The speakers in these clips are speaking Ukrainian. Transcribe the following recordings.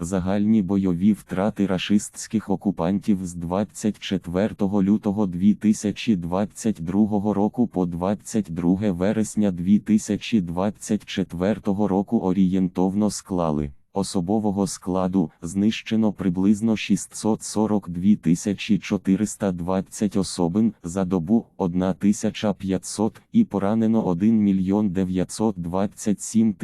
Загальні бойові втрати рашистських окупантів з 24 лютого 2022 року по 22 вересня 2024 року орієнтовно склали. Особового складу знищено приблизно 642 420 особин за добу 1500 і поранено 1 мільйон 927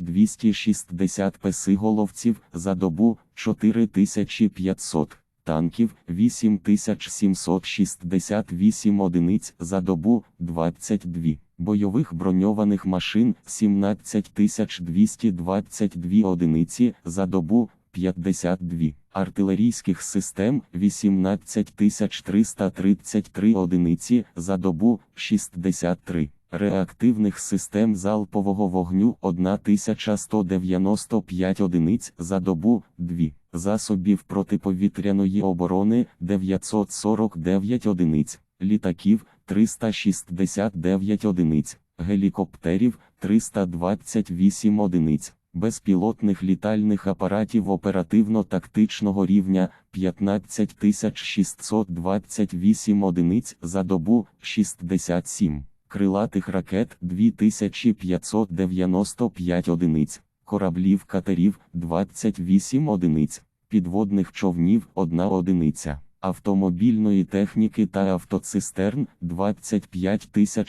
260 песиголовців за добу 4500 танків 8768 одиниць за добу 22 бойових броньованих машин 17222 одиниці за добу 52 артилерійських систем 18333 одиниці за добу 63 реактивних систем залпового вогню 1195 одиниць за добу 2 засобів протиповітряної оборони 949 одиниць літаків 369 одиниць, гелікоптерів 328 одиниць, безпілотних літальних апаратів оперативно-тактичного рівня 15628 одиниць за добу 67, крилатих ракет 2595 одиниць, кораблів катерів 28 одиниць, підводних човнів 1 одиниця автомобільної техніки та автоцистерн 25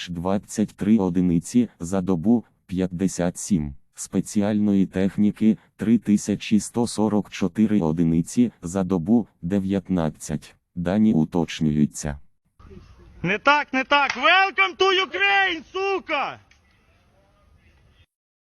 023 одиниці за добу 57, спеціальної техніки 3144 одиниці за добу 19. Дані уточнюються. Не так, не так. Welcome to